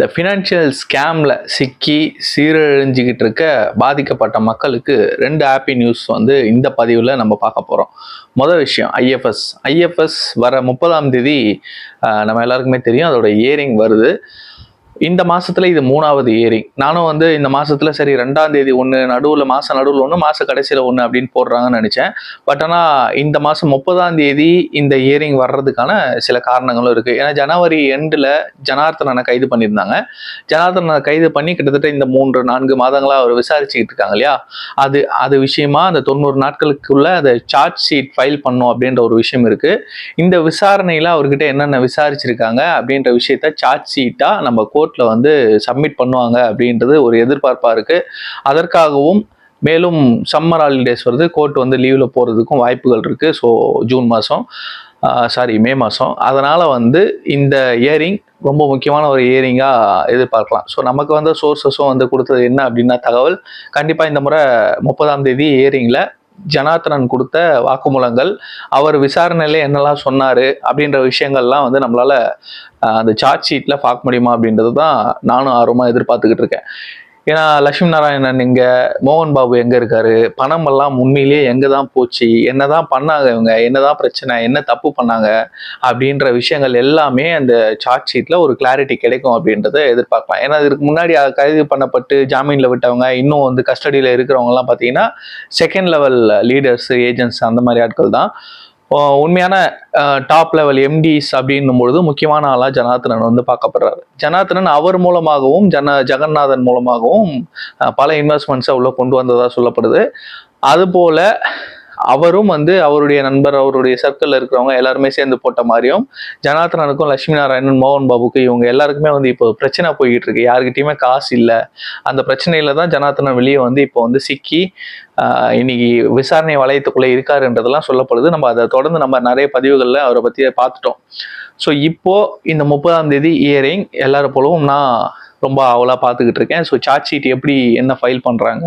இந்த ஃபினான்ஷியல் ஸ்கேமில் சிக்கி சீரழிஞ்சிக்கிட்டு இருக்க பாதிக்கப்பட்ட மக்களுக்கு ரெண்டு ஹாப்பி நியூஸ் வந்து இந்த பதிவில் நம்ம பார்க்க போகிறோம் மொதல் விஷயம் ஐஎஃப்எஸ் ஐஎஃப்எஸ் வர முப்பதாம் தேதி நம்ம எல்லாருக்குமே தெரியும் அதோட இயரிங் வருது. இந்த மாசத்துல இது மூணாவது இயரிங் நானும் வந்து இந்த மாசத்துல சரி ரெண்டாம் தேதி ஒன்று நடுவில் மாசம் நடுவில் ஒன்று மாச கடைசியில் ஒன்று அப்படின்னு போடுறாங்கன்னு நினைச்சேன். பட் ஆனால் இந்த மாசம் முப்பதாம் தேதி இந்த இயரிங் வர்றதுக்கான சில காரணங்களும் இருக்கு. ஏன்னா ஜனவரி எண்டில் ஜனார்த்தனனை கைது பண்ணியிருந்தாங்க. ஜனார்த்தனனை கைது பண்ணி கிட்டத்தட்ட இந்த மூன்று நான்கு மாதங்களாக அவர் விசாரிச்சுக்கிட்டு இருக்காங்க இல்லையா? அது அது விஷயமா அந்த தொண்ணூறு நாட்களுக்குள்ள அதை சார்ஜ் ஷீட் ஃபைல் பண்ணும் அப்படின்ற ஒரு விஷயம் இருக்கு. இந்த விசாரணையில அவர்கிட்ட என்னென்ன விசாரிச்சிருக்காங்க அப்படின்ற விஷயத்த சார்ஜ் ஷீட்டா நம்ம கோர்ட் கோர்ட்டில் வந்து சப்மிட் பண்ணுவாங்க அப்படின்றது ஒரு எதிர்பார்ப்பாக இருக்குது அதற்காகவும் மேலும் சம்மர் ஹாலிடேஸ் வருது. கோர்ட் வந்து லீவில் போகிறதுக்கும் வாய்ப்புகள் இருக்குது ஸோ ஜூன் மாதம் சாரி மே மாதம் அதனால் வந்து இந்த இயரிங் ரொம்ப முக்கியமான ஒரு இயரிங்காக எதிர்பார்க்கலாம். ஸோ நமக்கு வந்த சோர்சஸும் வந்து கொடுத்தது என்ன அப்படின்னா தகவல். கண்டிப்பாக இந்த முறை முப்பதாம் தேதி இயரிங்கில் ஜனார்த்தனன் கொடுத்த வாக்குமூலங்கள் அவர் விசாரணையில என்னெல்லாம் சொன்னார் அப்படின்ற விஷயங்கள்லாம் வந்து நம்மளால அந்த சார்ஜ் ஷீட்டில் பார்க்க முடியுமா அப்படின்றது தான் நானும் ஆர்வமாக எதிர்பார்த்துக்கிட்டு இருக்கேன். ஏன்னா லட்சுமி நாராயணன் இங்க மோகன் பாபு எங்க இருக்காரு? பணம் எல்லாம் உண்மையிலேயே எங்க தான் போச்சு? என்னதான் பண்ணாங்க இவங்க? என்னதான் பிரச்சனை? என்ன தப்பு பண்ணாங்க? அப்படின்ற விஷயங்கள் எல்லாமே அந்த சார்ஜ் ஷீட்ல ஒரு கிளாரிட்டி கிடைக்கும் அப்படின்றத எதிர்பார்க்கலாம். ஏன்னா இதுக்கு முன்னாடி கைது பண்ணப்பட்டு ஜாமீன்ல விட்டவங்க இன்னும் வந்து கஸ்டடியில இருக்கிறவங்க எல்லாம் பார்த்தீங்கன்னா செகண்ட் லெவல் லீடர்ஸ் ஏஜென்ட்ஸ் அந்த மாதிரி ஆட்கள் தான். உண்மையான டாப் லெவல் எம்டிஸ் அப்படின்னும் பொழுது முக்கியமான ஆளாக ஜனார்த்தனன் வந்து பார்க்கப்படுறாரு. ஜனார்த்தனன் அவர் மூலமாகவும் ஜன ஜெகநாதன் மூலமாகவும் பல இன்வெஸ்ட்மெண்ட்ஸை உள்ள கொண்டு வந்ததாக சொல்லப்படுது. அதுபோல அவரும் வந்து அவருடைய நண்பர் அவருடைய சர்க்கிளில் இருக்கிறவங்க எல்லாருமே சேர்ந்து போட்ட மாதிரியும் ஜனார்த்தனனுக்கும் லட்சுமி நாராயணன் மோகன் பாபுக்கு இவங்க எல்லாருக்குமே வந்து இப்போ பிரச்சனை போய்கிட்டு இருக்கு. யாருக்கிட்டையுமே காசு இல்லை. அந்த பிரச்சனையில தான் ஜனார்த்தனன் வெளியே வந்து இப்போ வந்து சிக்கி இன்னைக்கு விசாரணை வளையத்துக்குள்ளே இருக்காருன்றதெல்லாம் சொல்லப்படுது. நம்ம அதை தொடர்ந்து நம்ம நிறைய பதிவுகளில் அவரை பற்றி பார்த்துட்டோம். ஸோ இப்போ இந்த முப்பதாம் தேதி இயரிங் எல்லாரும் போலவும் நான் ரொம்ப அவலாக பார்த்துக்கிட்டு இருக்கேன். ஸோ சார்ஜ் ஷீட் எப்படி என்ன ஃபைல் பண்ணுறாங்க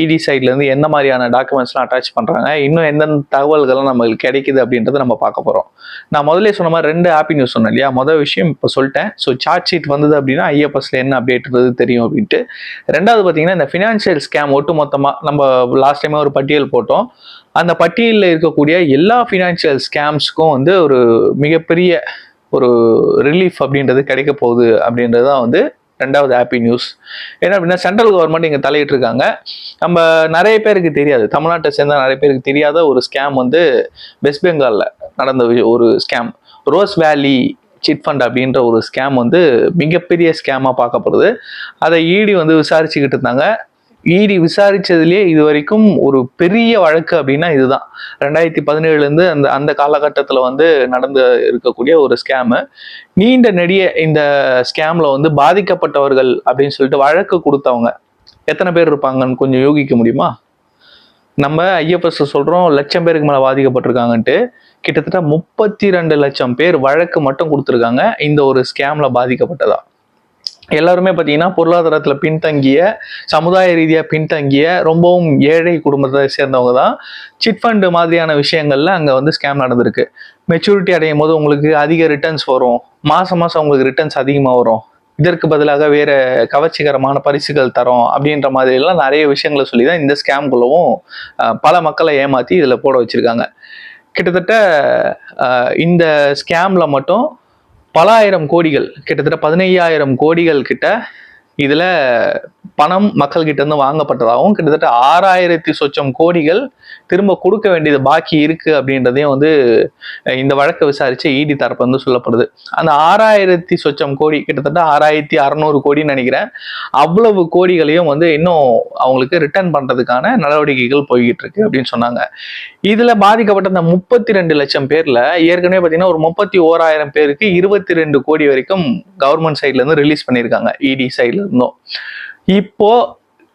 இடி சைட்லேருந்து என்ன மாதிரியான டாக்குமெண்ட்ஸ்லாம் அட்டாச் பண்ணுறாங்க இன்னும் எந்தெந்த தகவல்கள்லாம் நம்மளுக்கு கிடைக்குது அப்படின்றத நம்ம பார்க்க போகிறோம் நான் முதல்ல சொன்ன மாதிரி ரெண்டு ஹாப்பி நியூஸ் சொன்னேன் இல்லையா? முதல் விஷயம் இப்போ சொல்லிட்டேன். ஸோ சார்ஜ் ஷீட் வந்தது அப்படின்னா ஐஎஃப்எஸ்ல என்ன அப்டேட்ன்றது தெரியும் அப்படின்ட்டு. ரெண்டாவது பார்த்தீங்கன்னா இந்த ஃபினான்ஷியல் ஸ்கேம் ஒட்டு மொத்தமாக நம்ம லாஸ்ட் டைமே ஒரு பட்டியல் போட்டோம். அந்த பட்டியலில் இருக்கக்கூடிய எல்லா ஃபினான்ஷியல் ஸ்கேம்ஸ்க்கும் வந்து ஒரு மிகப்பெரிய ஒரு ரிலீஃப் அப்படின்றது கிடைக்க போகுது அப்படின்றது தான் வந்து ரெண்டாவது ஹாப்பி நியூஸ் ஏன்னா அப்படின்னா சென்ட்ரல் கவர்மெண்ட் இங்கே தலையிட்டு இருக்காங்க நம்ம நிறைய பேருக்கு தெரியாது. தமிழ்நாட்டை சேர்ந்த நிறைய பேருக்கு தெரியாத ஒரு ஸ்கேம் வந்து வெஸ்ட் பெங்காலில் நடந்த ஒரு scam Rose Valley chit fund அப்படின்ற ஒரு ஸ்கேம் வந்து மிகப்பெரிய ஸ்கேமாக பார்க்கப்படுது. அதை ஈடி வந்து விசாரிச்சுக்கிட்டு இருந்தாங்க. ஈடி விசாரிச்சதுலேயே இது வரைக்கும் ஒரு பெரிய வழக்கு அப்படின்னா இதுதான். ரெண்டாயிரத்தி பதினேழுலேருந்து அந்த அந்த காலகட்டத்தில் வந்து நடந்து இருக்கக்கூடிய ஒரு ஸ்கேமு நீண்ட நெடிய இந்த ஸ்கேமில் வந்து பாதிக்கப்பட்டவர்கள் அப்படின்னு சொல்லிட்டு வழக்கு கொடுத்தவங்க. எத்தனை பேர் இருப்பாங்கன்னு கொஞ்சம் யோகிக்க முடியுமா? நம்ம ஐஎஃப்எஸ் சொல்கிறோம் லட்சம் பேருக்கு மேலே பாதிக்கப்பட்டிருக்காங்கன்ட்டு. கிட்டத்தட்ட முப்பத்தி ரெண்டு லட்சம் பேர் வழக்கு மட்டும் கொடுத்துருக்காங்க. இந்த ஒரு ஸ்கேமில் பாதிக்கப்பட்டதா? எல்லாருமே பார்த்தீங்கன்னா பொருளாதாரத்தில் பின்தங்கிய சமுதாய ரீதியாக பின்தங்கிய ரொம்பவும் ஏழை குடும்பத்தை சேர்ந்தவங்க தான். சிட் ஃபண்டு மாதிரியான விஷயங்கள்ல அங்கே வந்து ஸ்கேம் நடந்திருக்கு. மெச்சூரிட்டி அடையும் போது உங்களுக்கு அதிக ரிட்டர்ன்ஸ் வரும். மாதம் மாதம் உங்களுக்கு ரிட்டர்ன்ஸ் அதிகமாக வரும். இதற்கு பதிலாக வேற கவர்ச்சிகரமான பரிசுகள் தரோம் அப்படின்ற மாதிரி எல்லாம் நிறைய விஷயங்களை சொல்லி தான் இந்த ஸ்கேம்குள்ளவும் பல மக்களை ஏமாற்றி இதில் போட வச்சுருக்காங்க. கிட்டத்தட்ட இந்த ஸ்கேமில் மட்டும் பல ஆயிரம் கோடிகள் கிட்டத்தட்ட பதினையாயிரம் கோடிகள் கிட்ட இதில் பணம் மக்கள்கிட்ட இருந்து வாங்கப்பட்டதாகவும் கிட்டத்தட்ட ஆறாயிரத்தி சொச்சம் கோடிகள் திரும்ப கொடுக்க வேண்டியது பாக்கி இருக்கு அப்படின்றதையும் வந்து இந்த வழக்கை விசாரிச்சு இடி தரப்பு வந்து சொல்லப்படுது. அந்த ஆறாயிரத்தி சொச்சம் கோடி கிட்டத்தட்ட ஆறாயிரத்தி அறநூறு கோடின்னு நினைக்கிறேன். அவ்வளவு கோடிகளையும் வந்து இன்னும் அவங்களுக்கு ரிட்டர்ன் பண்றதுக்கான நடவடிக்கைகள் போய்கிட்டு இருக்கு அப்படின்னு சொன்னாங்க. இதுல பாதிக்கப்பட்ட அந்த முப்பத்தி ரெண்டு லட்சம் பேர்ல ஏற்கனவே பாத்தீங்கன்னா ஒரு முப்பத்தி ஓராயிரம் பேருக்கு இருபத்தி ரெண்டு கோடி வரைக்கும் கவர்மெண்ட் சைட்ல இருந்து ரிலீஸ் பண்ணியிருக்காங்க இடி சைட்ல இருந்தும். இப்போ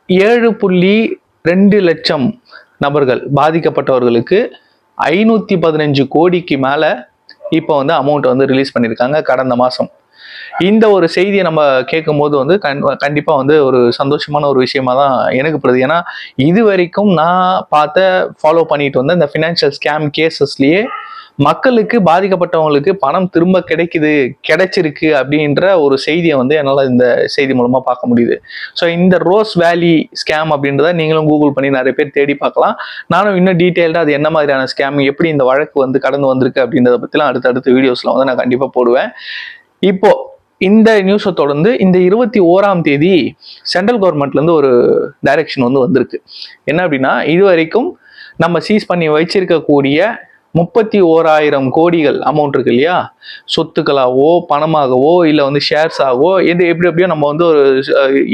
ஏழு புள்ளி ரெண்டு லட்சம் நபர்கள் பாதிக்கப்பட்டவர்களுக்கு ஐநூத்தி பதினஞ்சு கோடிக்கு மேல இப்போ வந்து அமௌண்ட் வந்து ரிலீஸ் பண்ணியிருக்காங்க கடந்த மாசம். இந்த ஒரு செய்தியை நம்ம கேட்கும் போது வந்து கண் கண்டிப்பாக வந்து ஒரு சந்தோஷமான ஒரு விஷயமா தான் எனக்கு படுது. ஏன்னா இது வரைக்கும் நான் பார்த்த ஃபாலோ பண்ணிட்டு வந்த இந்த ஃபினான்ஷியல் ஸ்கேம் கேசஸ்லயே மக்களுக்கு பாதிக்கப்பட்டவங்களுக்கு பணம் திரும்ப கிடைக்குது கிடைச்சிருக்கு அப்படின்ற ஒரு செய்தியை வந்து என்னால் இந்த செய்தி மூலமாக பார்க்க முடியுது. ஸோ இந்த ரோஸ் வேலி ஸ்கேம் அப்படின்றத நீங்களும் கூகுள் பண்ணி நிறைய பேர் தேடி பார்க்கலாம். நானும் இன்னும் டீட்டெயில்டாக அது என்ன மாதிரியான ஸ்கேம் எப்படி இந்த வழக்கு வந்து கடந்து வந்திருக்கு அப்படின்றத பற்றிலாம் அடுத்தடுத்த வீடியோஸில் வந்து நான் கண்டிப்பாக போடுவேன். இப்போ இந்த நியூஸை தொடர்ந்து இந்த இருபத்தி ஓராம் தேதி சென்ட்ரல் கவர்மெண்ட்லேருந்து ஒரு டைரக்ஷன் வந்து வந்திருக்கு. என்ன அப்படின்னா இது வரைக்கும் நம்ம சீஸ் பண்ணி வச்சிருக்கக்கூடிய முப்பத்தி ஓராயிரம் கோடிகள் அமௌண்ட் இருக்கு இல்லையா? சொத்துக்களாகவோ பணமாகவோ இல்லை வந்து ஷேர்ஸாகவோ எது எப்படி எப்படியோ நம்ம வந்து ஒரு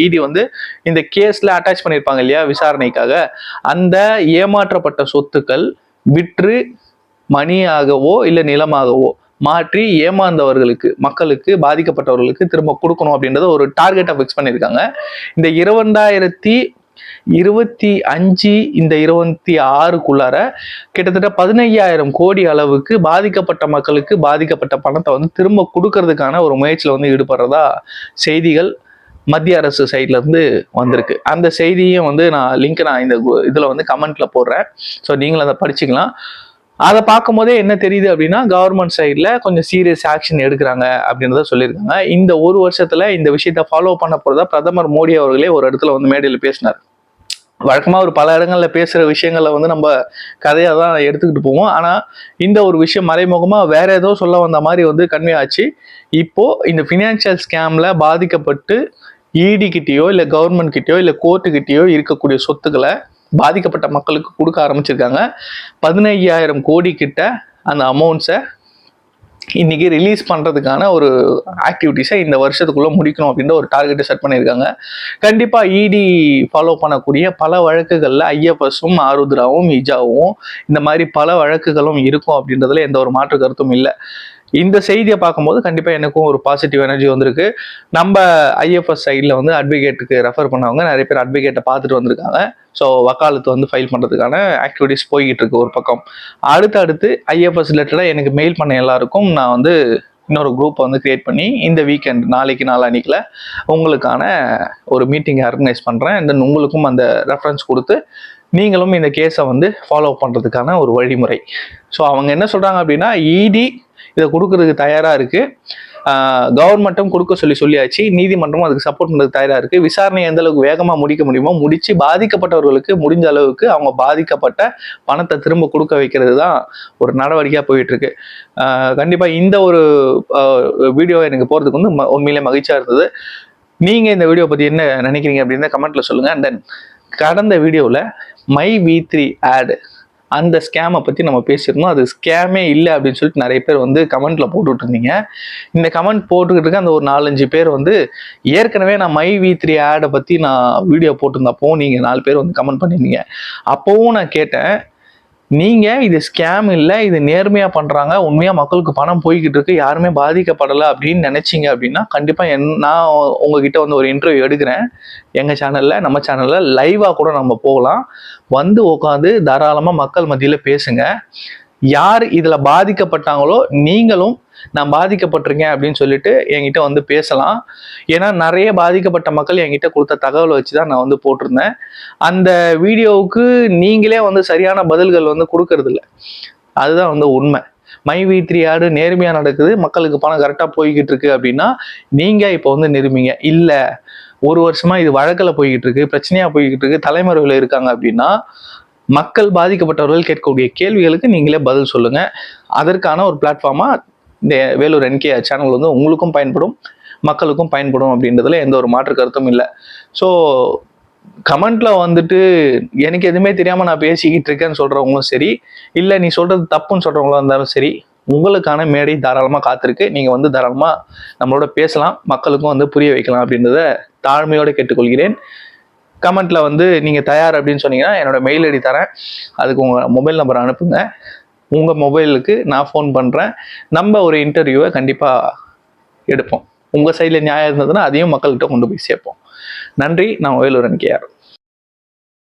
இடி வந்து இந்த கேஸில் அட்டாச் பண்ணியிருப்பாங்க இல்லையா விசாரணைக்காக. அந்த ஏமாற்றப்பட்ட சொத்துக்கள் விற்று மணியாகவோ இல்லை நிலமாகவோ மாற்றி ஏமாந்தவர்களுக்கு மக்களுக்கு பாதிக்கப்பட்டவர்களுக்கு திரும்ப கொடுக்கணும் அப்படின்றத ஒரு டார்கெட்டை ஃபிக்ஸ் பண்ணியிருக்காங்க. இந்த இரண்டாயிரத்தி இருபத்தி அஞ்சு இந்த இருபத்தி ஆறுக்குள்ளார கிட்டத்தட்ட பதினையாயிரம் கோடி அளவுக்கு பாதிக்கப்பட்ட மக்களுக்கு பாதிக்கப்பட்ட பணத்தை வந்து திரும்ப கொடுக்கறதுக்கான ஒரு முயற்சியில் வந்து ஈடுபடுறதா செய்திகள் மத்திய அரசு சைட்லேருந்து வந்திருக்கு. அந்த செய்தியும் வந்து நான் லிங்க் நான் இந்த இதில் வந்து கமெண்ட்டில் போடுறேன். ஸோ நீங்களும் அதை படிச்சுக்கலாம். அதை பார்க்கும் போதே என்ன தெரியுது அப்படின்னா கவர்மெண்ட் சைடில் கொஞ்சம் சீரியஸ் ஆக்ஷன் எடுக்கிறாங்க அப்படின்றத சொல்லியிருக்காங்க. இந்த ஒரு வருஷத்தில் இந்த விஷயத்த ஃபாலோ பண்ண போகிறதா பிரதமர் மோடி அவர்களே ஒரு இடத்துல வந்து மேடையில் பேசினார். வழக்கமாக ஒரு பல இடங்களில் பேசுகிற விஷயங்களை வந்து நம்ம கதையாக தான் எடுத்துக்கிட்டு போவோம். ஆனால் இந்த ஒரு விஷயம் மறைமுகமாக வேற ஏதோ சொல்ல வந்த மாதிரி வந்து கன்வே ஆச்சு இப்போது இந்த ஃபினான்ஷியல் ஸ்கேமில் பாதிக்கப்பட்டு இடி கிட்டேயோ இல்லை கவர்மெண்ட் கிட்டேயோ இல்லை கோர்ட்டுக்கிட்டேயோ இருக்கக்கூடிய சொத்துக்களை பாதிக்கப்பட்ட மக்களுக்கு கொடுக்க ஆரம்பிச்சிருக்காங்க. பதினையாயிரம் கோடி கிட்ட அந்த அமௌண்ட்ஸை இன்னைக்கு ரிலீஸ் பண்ணுறதுக்கான ஒரு ஆக்டிவிட்டிஸை இந்த வருஷத்துக்குள்ளே முடிக்கணும் அப்படின்ற ஒரு டார்கெட்டை செட் பண்ணியிருக்காங்க. கண்டிப்பாக இடி ஃபாலோ பண்ணக்கூடிய பல வழக்குகளில் ஐஎஃப்எஸும் ஆருத்ராவும் இஜாவும் இந்த மாதிரி பல வழக்குகளும் இருக்கும் அப்படின்றதுல எந்த ஒரு மாற்று கருத்தும் இல்லை. இந்த செய்தியை பார்க்கும்போது கண்டிப்பாக எனக்கும் ஒரு பாசிட்டிவ் எனர்ஜி வந்திருக்கு. நம்ம ஐஎஃப்எஸ் சைடில் வந்து அட்வொகேட்டுக்கு ரெஃபர் பண்ணவங்க நிறைய பேர் அட்வொகேட்டை பார்த்துட்டு வந்திருக்காங்க. ஸோ வக்காலத்து வந்து ஃபைல் பண்ணுறதுக்கான ஆக்டிவிட்டிஸ் போய்கிட்டு இருக்கு ஒரு பக்கம். அடுத்து அடுத்து ஐஎஃப்எஸ் ரிலேட்டடாக எனக்கு மெயில் பண்ண எல்லாருக்கும் நான் வந்து இன்னொரு குரூப்பை வந்து கிரியேட் பண்ணி இந்த வீக்கெண்ட் நாளைக்கு நாளானிக்கில் உங்களுக்கான ஒரு மீட்டிங் ஆர்கனைஸ் பண்ணுறேன் தென் உங்களுக்கும் அந்த ரெஃபரன்ஸ் கொடுத்து நீங்களும் இந்த கேஸை வந்து ஃபாலோ பண்ணுறதுக்கான ஒரு வழிமுறை. ஸோ அவங்க என்ன சொல்கிறாங்க அப்படின்னா இடி இதை கொடுக்கறதுக்கு தயாராக இருக்குது கவர்மெண்ட்டும் கொடுக்க சொல்லி சொல்லியாச்சு. நீதிமன்றமும் அதுக்கு சப்போர்ட் பண்ணுறது தயாராக இருக்குது விசாரணை எந்த அளவுக்கு வேகமாக முடிக்க முடியுமோ முடிச்சு பாதிக்கப்பட்டவர்களுக்கு முடிஞ்ச அளவுக்கு அவங்க பாதிக்கப்பட்ட பணத்தை திரும்ப கொடுக்க வைக்கிறது தான் ஒரு நடவடிக்கையாக போயிட்டு இருக்கு. கண்டிப்பாக இந்த ஒரு வீடியோ எனக்கு போகிறதுக்கு வந்து உண்மையிலே மகிழ்ச்சியாக இருந்தது. நீங்கள் இந்த வீடியோ பற்றி என்ன நினைக்கிறீங்க அப்படின்னு கமெண்ட்டில் சொல்லுங்கள் அண்ட் தென் கடந்த வீடியோவில் மை வி த்ரீ ஆடு அந்த ஸ்கேமை பற்றி நம்ம பேசியிருந்தோம். அது ஸ்கேமே இல்லை அப்படின்னு சொல்லிட்டு நிறைய பேர் வந்து கமெண்ட்ல போட்டுட்டு இருந்தீங்க இந்த கமெண்ட் போட்டுக்கிட்டு இருக்க அந்த ஒரு நாலஞ்சு பேர் வந்து ஏற்கனவே நான் மை வி த்ரீ ஆடை பற்றி நான் வீடியோ போட்டிருந்தப்போ நீங்கள் நாலு பேர் வந்து கமெண்ட் பண்ணியிருந்தீங்க. அப்போவும் நான் கேட்டேன் நீங்கள் இது ஸ்கேம் இல்லை இது நேர்மையாக பண்ணுறாங்க உண்மையாக மக்களுக்கு பணம் போய்கிட்டு இருக்கு யாருமே பாதிக்கப்படலை அப்படின்னு நினச்சிங்க அப்படின்னா கண்டிப்பாக என் நான் உங்ககிட்ட வந்து ஒரு இன்டர்வியூ எடுக்கிறேன். எங்கள் சேனலில் நம்ம சேனலில் லைவாக கூட நம்ம போகலாம். வந்து உட்காந்து தாராளமாக மக்கள் மத்தியில் பேசுங்க. யார் இதில் பாதிக்கப்பட்டாங்களோ நீங்களும் நான் பாதிக்கப்பட்டிருக்கேன் அப்படின்னு சொல்லிட்டு என்கிட்ட வந்து பேசலாம். ஏன்னா நிறைய பாதிக்கப்பட்ட மக்கள் என்கிட்ட கொடுத்த தகவலை வச்சு தான் நான் வந்து போட்டிருந்தேன். அந்த வீடியோவுக்கு நீங்களே வந்து சரியான பதில்கள் வந்து கொடுக்கறதில்ல. அதுதான் வந்து உண்மை. மை வி த்ரீ ஆடு நேர்மையாக நடக்குது மக்களுக்கு பணம் கரெக்டாக போய்கிட்டு இருக்கு அப்படின்னா நீங்கள் இப்போ வந்து நிரும்பிங்க இல்லை ஒரு வருஷமா இது வழக்கில் போய்கிட்டு இருக்கு பிரச்சனையாக போய்கிட்டு இருக்கு தலைமுறைகள் இருக்காங்க அப்படின்னா மக்கள் பாதிக்கப்பட்டவர்கள் கேட்கக்கூடிய கேள்விகளுக்கு நீங்களே பதில் சொல்லுங்க. அதற்கான ஒரு பிளாட்ஃபார்மா இந்த வேலூர் என்கே சேனல் வந்து உங்களுக்கும் பயன்படும் மக்களுக்கும் பயன்படும் அப்படின்றதுல எந்த ஒரு மாற்று கருத்தும் இல்லை. ஸோ கமெண்ட்ல வந்துட்டு எனக்கு எதுவுமே தெரியாம நான் பேசிக்கிட்டு இருக்கேன்னு சொல்றவங்களும் சரி இல்லை நீ சொல்றது தப்புன்னு சொல்றவங்களும் இருந்தாலும் சரி உங்களுக்கான மேடை தாராளமாக காத்திருக்கு. நீங்கள் வந்து தாராளமாக நம்மளோட பேசலாம் மக்களுக்கும் வந்து புரிய வைக்கலாம் அப்படின்றத தாழ்மையோடு கேட்டுக்கொள்கிறேன். கமெண்ட்ல வந்து நீங்கள் தயார் அப்படின்னு சொன்னீங்கன்னா என்னோட மெயில் ஐடி தரேன். அதுக்கு உங்கள் மொபைல் நம்பர் அனுப்புங்க. உங்கள் மொபைலுக்கு நான் ஃபோன் பண்ணுறேன் நம்ம ஒரு இன்டர்வியூவை கண்டிப்பாக எடுப்போம். உங்கள் சைடில் நியாயம் இருந்ததுன்னா அதையும் மக்கள்கிட்ட கொண்டு போய் சேர்ப்போம். நன்றி. நான் வேலூரன் கேஆர்